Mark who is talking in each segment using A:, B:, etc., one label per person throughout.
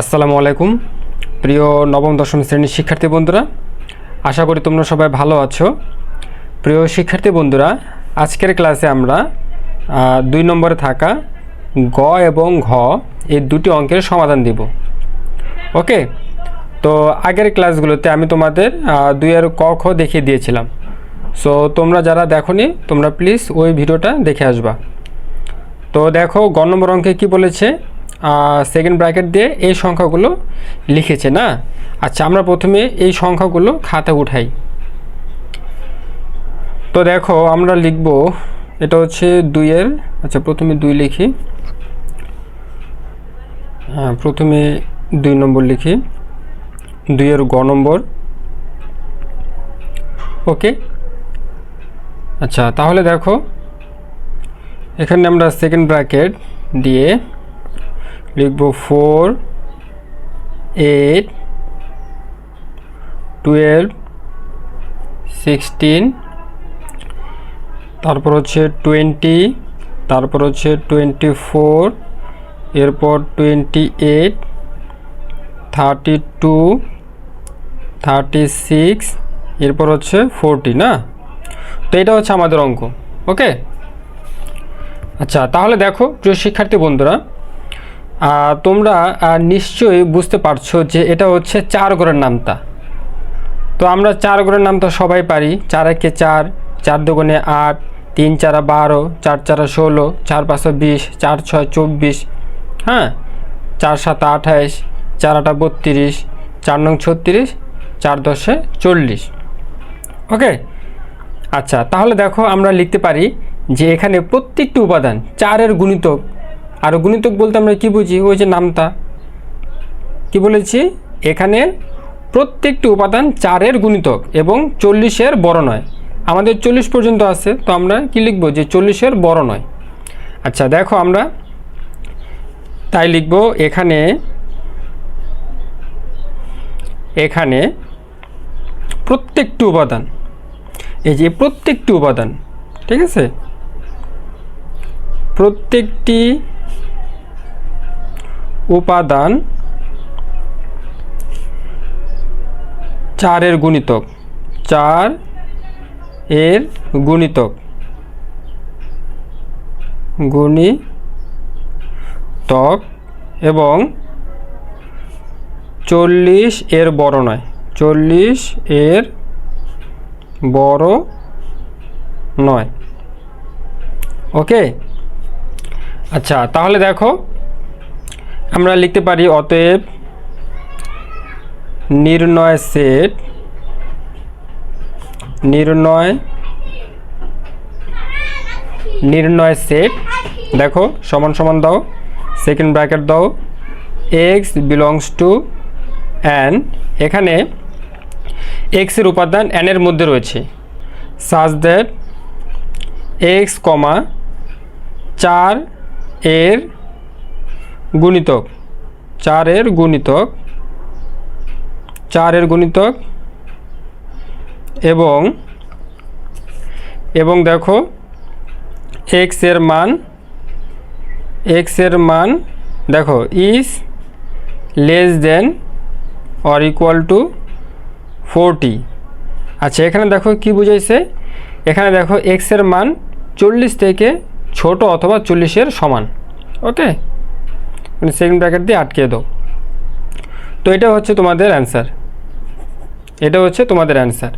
A: আসসালামু আলাইকুম। প্রিয় নবম দশম শ্রেণির শিক্ষার্থী বন্ধুরা আশা করি তোমরা সবাই ভালো আছো। প্রিয় শিক্ষার্থী বন্ধুরা আজকের ক্লাসে আমরা দুই নম্বরে থাকা গ এবং ঘ এই দুটি অঙ্কের সমাধান দিব। ওকে? তো আগের ক্লাসগুলোতে আমি তোমাদের আহ, দুইয়ের ক খ দেখিয়ে দিয়েছিলাম। সো তোমরা যারা দেখোনি তোমরা প্লিজ ওই ভিডিওটা দেখে আসবা। তো দেখো গ নম্বর অঙ্কে কী বলেছে? সেকেন্ড ব্র্যাকেট দিয়ে এই সংখ্যাগুলো লিখেছে, না? আচ্ছা আমরা প্রথমে এই সংখ্যাগুলো খাতা উঠাই। তো দেখো, আমরা লিখব, এটা হচ্ছে দুইয়ের আচ্ছা প্রথমে দুই লিখি। হ্যাঁ প্রথমে দুই নম্বর লিখি। দুইয়ের গ নম্বর। ওকে? আচ্ছা তাহলে দেখো, এখানে আমরা সেকেন্ড ব্র্যাকেট দিয়ে লিখব ফোর এইট টুয়েলভ সিক্সটিন তারপর হচ্ছে টোয়েন্টি তারপর হচ্ছে টোয়েন্টি ফোর এরপর twenty eight thirty two thirty six এরপর হচ্ছে ফোরটি না? তো এটা হচ্ছে আমাদের অঙ্ক ওকে আচ্ছা তাহলে দেখো, প্রিয় শিক্ষার্থী বন্ধুরা তোমরা নিশ্চয়ই বুঝতে পারছ যে এটা হচ্ছে চার ঘরের নামতা। তো আমরা চার ঘরের নামতা সবাই পারি। চার একে চার চার দুগুণে আট, তিন চারা বারো, চার চারা ষোলো, চার পাঁচশো বিশ, চার ছয় চব্বিশ হ্যাঁ? চার সাত আঠাইশ চার আটা বত্রিশ, চার নং ছত্রিশ, চার দশে চল্লিশ। ওকে? আচ্ছা তাহলে দেখো আমরা লিখতে পারি যে এখানে প্রত্যেকটি উপাদান চারের গুণিতক আর গুণিতক বলতে আমরা কি বুঝি? ওই যে নামতা। কি বলেছি? এখানে প্রত্যেকটি উপাদান চারের গুণিতক এবং চল্লিশের বড় নয়। আমাদের চল্লিশ পর্যন্ত আছে, তো আমরা কি লিখব যে চল্লিশের বড় নয়? আচ্ছা দেখো আমরা তাই লিখব এখানে এখানে প্রত্যেকটি উপাদান, এই যে প্রত্যেকটি উপাদান, ঠিক আছে? প্রত্যেকটি উপাদান চারের গুণিতক। চার এর গুণিতক। গুণিতক এবং চল্লিশ এর বড় নয় চল্লিশ এর বড় নয় ওকে? আচ্ছা তাহলে দেখো আমরা লিখতে পারি অতএব নির্ণয় সেট, নির্ণয় নির্ণয় সেট, দেখো, সমান সমান দাও সেকেন্ড ব্র্যাকেট দাও এক্স বিলংস টু অ্যান এখানে এক্সের উপাদান অ্যানের মধ্যে রয়েছে। সাজ দ্যাট এক্স কমা চার এর গুণিতক। চারের গুণিতক। চারের গুণিতক। এবং এবং দেখো এক্সের মান এক্সের মান, দেখো is less than or equal to forty আচ্ছা এখানে দেখো কি বুঝাইছে? এখানে দেখো এক্সের মান চল্লিশ থেকে ছোট অথবা চল্লিশের সমান। ওকে? মানে সেকেন্ড ব্র্যাকেট দিয়ে আটকে দাও। তো এটা হচ্ছে তোমাদের অ্যান্সার এটা হচ্ছে তোমাদের অ্যান্সার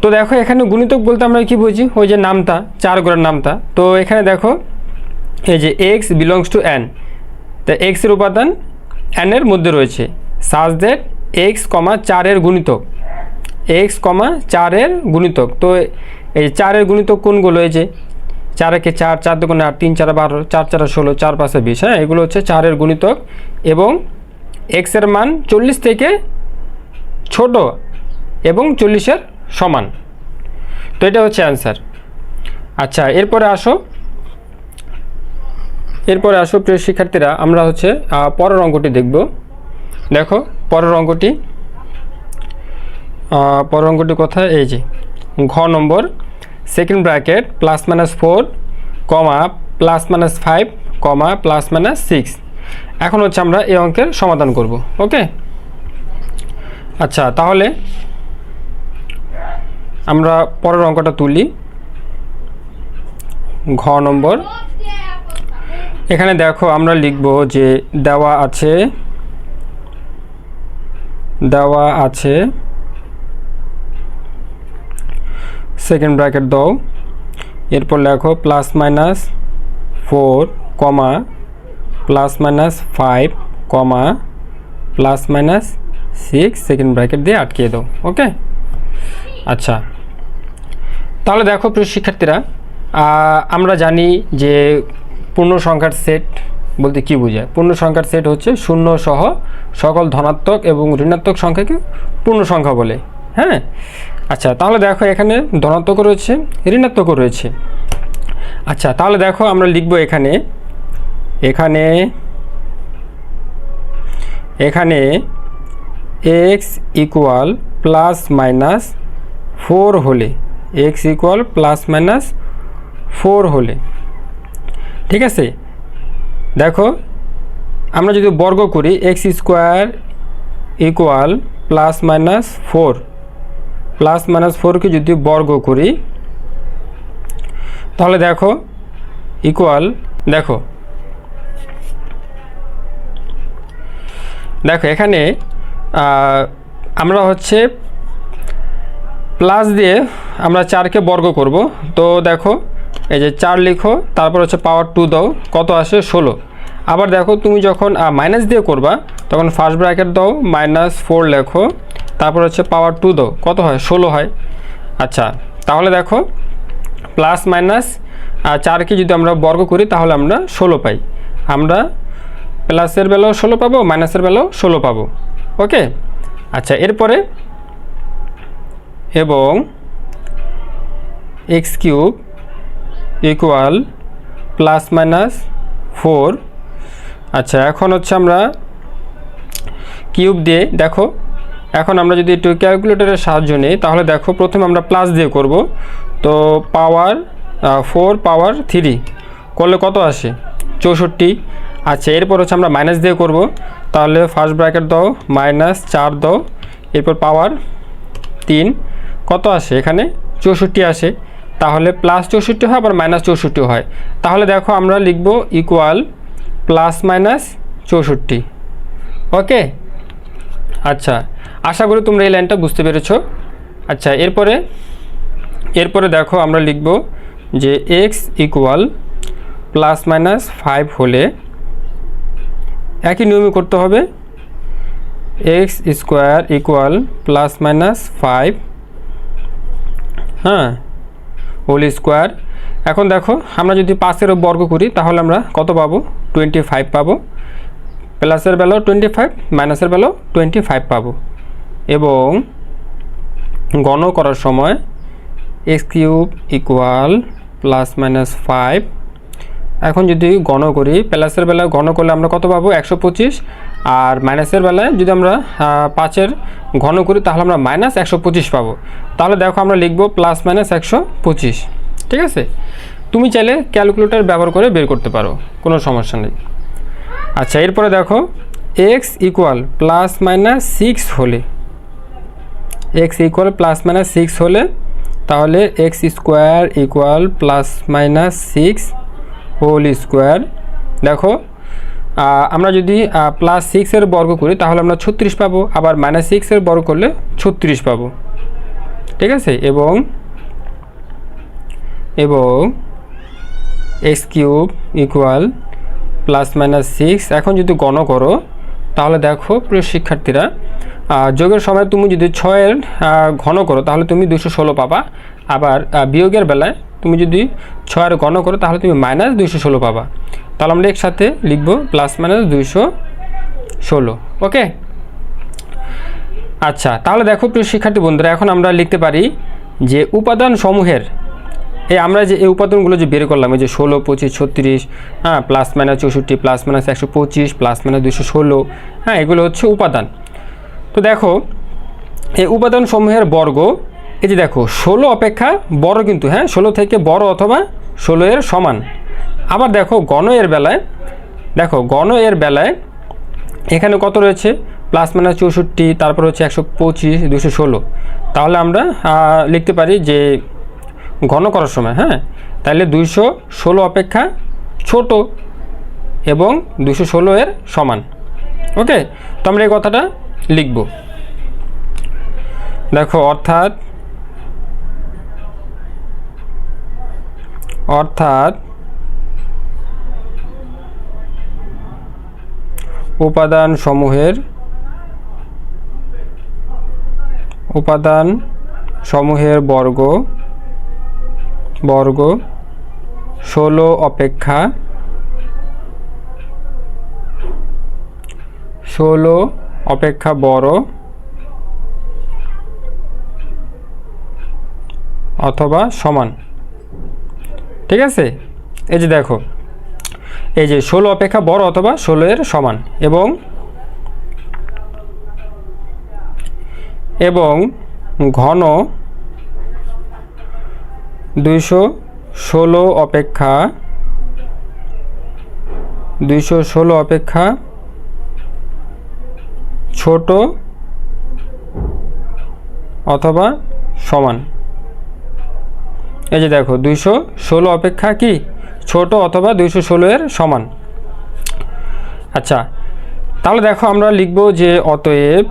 A: তো দেখো, এখানে গুণিতক বলতে আমরা কি বুঝি? ওই যে নামতা, চার ঘরের নামতা। তো এখানে দেখো, এই যে এক্স বিলংস টু অ্যান তা এক্সের উপাদান অ্যানের মধ্যে রয়েছে। সাজ দ্যাট এক্স কমা চারের গুণিতক। এক্স কমা চারের গুণিতক। তো এই চারের গুণিতক কোনগুলো? যে চার একে চার চার দুগুণে আট, তিন চার বারো, চার চার ষোলো, চার পাঁচে বিশ। হ্যাঁ এগুলো হচ্ছে চারের গুণিতক এবং এক্সের মান চল্লিশ থেকে ছোট এবং চল্লিশের সমান। তো এটা হচ্ছে অ্যান্সার আচ্ছা এরপরে আসো। এরপরে আসো প্রিয় শিক্ষার্থীরা, আমরা হচ্ছে পরের অঙ্কটি দেখব। দেখো, পরের অঙ্কটি। পরের অঙ্কটি কোথায়? এই যে, ঘ নম্বর। Second bracket plus minus four comma plus minus five comma plus minus six এখন হচ্ছে আমরা এই অঙ্কের সমাধান করব, ওকে? আচ্ছা তাহলে আমরা পরের অঙ্কটা তুলি। ঘ নম্বর। এখানে দেখো আমরা লিখব যে দেওয়া আছে দেওয়া আছে সেকেন্ড ব্র্যাকেট দাও। এরপর লেখো plus minus four comma, plus minus five comma, plus minus six second bracket দিয়ে আটকিয়ে দাও, ওকে? আচ্ছা। তাহলে দেখো প্রিয় শিক্ষার্থীরা আমরা জানি যে পূর্ণ সংখ্যার সেট বলতে কি বোঝায়? পূর্ণ সংখ্যার সেট হচ্ছে শূন্য সহ সকল ধনাত্মক এবং ঋণাত্মক সংখ্যাকে পূর্ণ সংখ্যা বলে হ্যাঁ? আচ্ছা তাহলে দেখো এখানে ধনাত্মক রয়েছে, ঋণাত্মক রয়েছে। আচ্ছা তাহলে দেখো আমরা লিখব এখানে এখানে এখানে x equal plus minus four হলে x equal plus minus four হলে। ঠিক আছে? দেখো, আমরা যদি বর্গ করি x square equal plus minus four plus minus ফোরকে যদি বর্গ করি, তাহলে দেখো ইকুয়াল দেখো। দেখো, এখানে আমরা হচ্ছে প্লাস দিয়ে আমরা চারকে বর্গ করব। তো দেখো, এই যে চার লিখো, তারপর হচ্ছে পাওয়ার টু দাও, কত আসে? ষোলো। আবার দেখো, তুমি যখন মাইনাস দিয়ে করবা, তখন ফার্স্ট ব্র্যাকেট দাও, মাইনাস ফোর লেখো তারপর হচ্ছে পাওয়ার টু দাও কত হয়? ষোলো হয়। আচ্ছা তাহলে দেখো প্লাস মাইনাস চারকে যদি আমরা বর্গ করি, তাহলে আমরা ষোলো পাই। আমরা প্লাসের বেলাও ষোলো পাবো মাইনাসের বেলাও ষোলো পাবো। ওকে? আচ্ছা এরপরে, এবং x cube equal plus minus four আচ্ছা এখন হচ্ছে আমরা কিউব দিয়ে, দেখো এখন আমরা যদি একটু ক্যালকুলেটরের সাহায্য নিই, তাহলে দেখো প্রথমে আমরা প্লাস দিয়ে করব। তো পাওয়ার ফোর পাওয়ার থ্রি করলে কত আসে? চৌষট্টি। আচ্ছা এরপর হচ্ছে আমরা মাইনাস দিয়ে করব। তাহলে ফার্স্ট ব্র্যাকেট দাও মাইনাস চার দাও, এরপর পাওয়ার তিন। কত আসে? এখানে চৌষট্টি আসে। তাহলে প্লাস চৌষট্টি হয়, আবার মাইনাস চৌষট্টি হয়। তাহলে দেখো আমরা লিখব ইকুয়াল প্লাস মাইনাস চৌষট্টি। ওকে আচ্ছা আশা করি তোমরা এই লাইনটা বুঝতে পেরেছ। আচ্ছা এরপরে এরপরে দেখো আমরা লিখব যে x equal plus minus five হলে একই নিয়মে করতে হবে। X square equal plus minus five হ্যাঁ হোল স্কোয়ার এখন দেখো, আমরা যদি পাঁচের বর্গ করি, তাহলে আমরা কত পাবো? টোয়েন্টি ফাইভ পাবো। প্লাসের বেলাও টোয়েন্টি ফাইভ মাইনাসের বেলাও টোয়েন্টি ফাইভ পাবো। এবং গণ করার সময় x cube equal plus minus five এখন যদি গণ করি, প্লাসের বেলায় গণ করলে আমরা কত পাবো? একশো পঁচিশ। আর মাইনাসের বেলায় যদি আমরা পাঁচের ঘন করি, তাহলে আমরা মাইনাস একশো পঁচিশ পাবো। তাহলে দেখো আমরা লিখব প্লাস মাইনাস একশো পঁচিশ। ঠিক আছে? তুমি চাইলে ক্যালকুলেটর ব্যবহার করে বের করতে পারো। কোনো সমস্যা নেই। আচ্ছা এরপরে দেখো x equal plus minus six হলে x equal plus minus six হলে, তাহলে x square equal plus minus six whole square দেখো আমরা যদি প্লাস সিক্সের বর্গ করি, তাহলে আমরা ছত্রিশ পাবো, আবার মাইনাস সিক্সের বর্গ করলে ছত্রিশ পাবো, ঠিক আছে? এবং এবং x cube equal plus minus six এখন যদি গণ করো, তাহলে দেখো প্রিয় শিক্ষার্থীরা যোগের সময় তুমি যদি ছয়ের ঘন করো, তাহলে তুমি দুশো ষোলো পাবা। আবার বিয়োগের বেলায় তুমি যদি ছয়ের ঘন করো, তাহলে তুমি মাইনাস দুইশো ষোলো পাবা। তাহলে আমরা একসাথে লিখব প্লাস মাইনাস দুইশো ষোলো, ওকে? আচ্ছা তাহলে দেখো প্রিয় শিক্ষার্থী বন্ধুরা, এখন আমরা লিখতে পারি যে উপাদান সমূহের এই আমরা যে, এই উপাদানগুলো যে বের করলাম, এই যে ষোলো, পঁচিশ, ছত্রিশ হ্যাঁ প্লাস মাইনাস চৌষট্টি প্লাস মাইনাস একশো পঁচিশ প্লাস মাইনাস দুশো ষোলো হ্যাঁ এগুলো হচ্ছে উপাদান। তো দেখো, এই উপাদান সমূহের বর্গ, এই যে দেখো, ষোলো অপেক্ষা বড় কিন্তু হ্যাঁ ষোলো থেকে বড় অথবা ষোলো এর সমান। আবার দেখো গণ এর বেলায়, দেখো গণ এর বেলায় এখানে কত রয়েছে? প্লাস মাইনাস চৌষট্টি, তারপর হচ্ছে একশো পঁচিশ দুশো ষোলো। তাহলে আমরা লিখতে পারি যে ঘন করার সময় হ্যাঁ? তাহলে দুইশো ষোলো অপেক্ষা ছোট এবং দুশো ষোলো এর সমান। ওকে? তো আমরা এই কথাটা লিখব। দেখো, অর্থাৎ অর্থাৎ উপাদান সমূহের উপাদান সমূহের বর্গ বর্গ ষোলো অপেক্ষা ষোলো অপেক্ষা বড় অথবা সমান। ঠিক আছে? এই যে দেখো, এই যে ষোলো অপেক্ষা বড় অথবা ষোলো এর সমান এবং এবং ঘন দুইশো ষোলো অপেক্ষা, দুইশো ষোলো অপেক্ষা, ছোট অথবা সমান। এই যে দেখো, দুইশো ষোলো অপেক্ষা কি? ছোট অথবা দুইশো ষোলো সমান। আচ্ছা তাহলে দেখো আমরা লিখব যে অতএব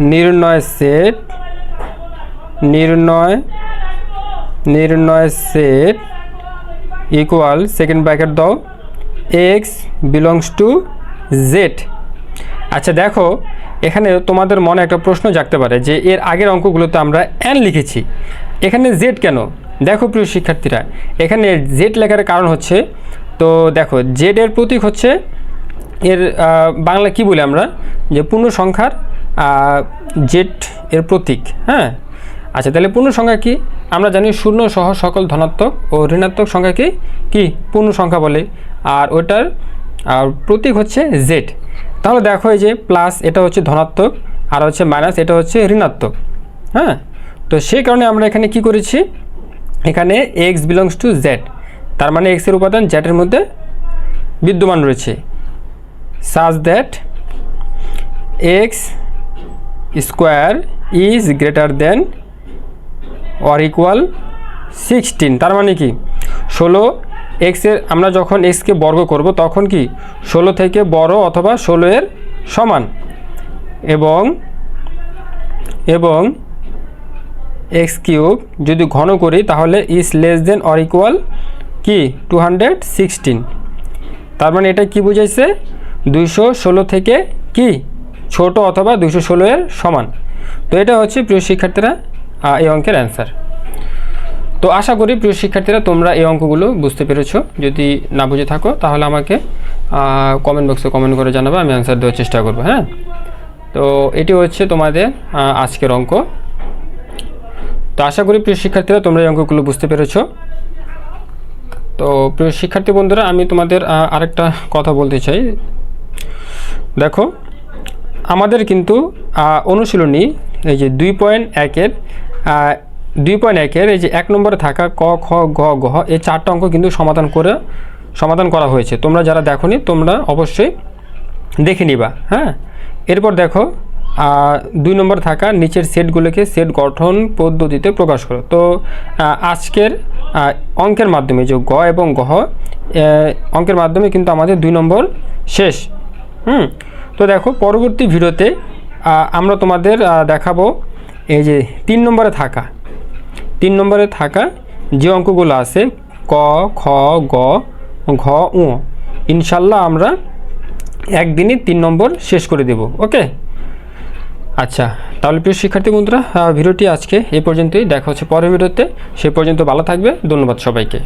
A: নির্ণয় সেট, নির্ণয় নির্ণয় সেট ইকুয়াল সেকেন্ড ব্র্যাকেট দাও এক্স বিলংস টু জেড আচ্ছা দেখো, এখানে তোমাদের মনে একটা প্রশ্ন জাগতে পারে যে এর আগের অঙ্কগুলোতে আমরা এন লিখেছি। এখানে জেড কেন? দেখো প্রিয় শিক্ষার্থীরা, এখানে জেড লেখার কারণ হচ্ছে, তো দেখো জেড এর প্রতীক হচ্ছে এর বাংলা কি বলি আমরা? যে পূর্ণ সংখ্যার জেড এর প্রতীক হ্যাঁ? আচ্ছা তাহলে পূর্ণ সংখ্যা কি? আমরা জানি শূন্য সহ সকল ধনাত্মক ও ঋণাত্মক সংখ্যাকে কি? পূর্ণ সংখ্যা বলে। আর ওটার, আর প্রতীক হচ্ছে জেড তাহলে দেখো এই যে প্লাস এটা হচ্ছে ধনাত্মক, আর হচ্ছে মাইনাস এটা হচ্ছে ঋণাত্মক। হ্যাঁ? তো সেই কারণে আমরা এখানে কি করেছি? এখানে এক্স বিলংস টু জেড তার মানে এক্সের উপাদান জেডের মধ্যে বিদ্যমান রয়েছে। Such that x square is greater than or equal sixteen তার মানে কি? ষোলো এক্সের আমরা যখন এক্সকে বর্গ করব, তখন কি? ষোলো থেকে বড় অথবা ষোলো এর সমান। এবং এবং এক্স কিউব যদি ঘন করি, তাহলে is less than or equal কি? টু হান্ড্রেড সিক্সটিন তার মানে এটা কি বুঝাইছে? দুইশো ষোলো থেকে কি? ছোট অথবা দুইশো ষোলো এর সমান। তো এটা হচ্ছে প্রিয় শিক্ষার্থীরা এই অঙ্কের অ্যান্সার তো আশা করি প্রিয় শিক্ষার্থীরা, তোমরা এই অঙ্কগুলো বুঝতে পেরেছ। যদি না বুঝে থাকো, তাহলে আমাকে কমেন্ট বক্সে কমেন্ট করে জানাবে, আমি অ্যান্সার দেওয়ার চেষ্টা করব হ্যাঁ? তো এটি হচ্ছে তোমাদের আজকের অঙ্ক। তো আশা করি প্রিয় শিক্ষার্থীরা, তোমরা এই অঙ্কগুলো বুঝতে পেরেছ। তো প্রিয় শিক্ষার্থী বন্ধুরা, আমি তোমাদের আরেকটা কথা বলতে চাই। দেখো, আমাদের কিন্তু অনুশীলনী, এই যে দুই পয়েন্ট একের দুই পয়েন্ট একের এই যে এক নম্বরে থাকা ক, খ, গ গ এই চারটা অঙ্ক কিন্তু সমাধান করে, সমাধান করা হয়েছে। তোমরা যারা দেখোনি, তোমরা অবশ্যই দেখে নিবা হ্যাঁ? এরপর দেখো দুই নম্বর থাকা নিচের সেটগুলোকে সেট গঠন পদ্ধতিতে প্রকাশ করো। তো আজকের অঙ্কের মাধ্যমে যে গ এবং গহ অঙ্কের মাধ্যমে কিন্তু আমাদের দুই নম্বর শেষ, হুম? তো দেখো, পরবর্তী ভিডিওতে আমরা তোমাদের দেখাবো এই যে তিন নম্বরে থাকা। তিন নম্বরে থাকা যে অঙ্কগুলো আছে, ক, খ, গ, ঘ, উ, ইনশাল্লাহ আমরা একদিনই তিন নম্বর শেষ করে দেব, ওকে? আচ্ছা তাহলে প্রিয় শিক্ষার্থী বন্ধুরা ভিডিওটি আজকে এই পর্যন্তই। দেখা হচ্ছে পরের ভিডিওতে। সে পর্যন্ত ভালো থাকবে। ধন্যবাদ সবাইকে।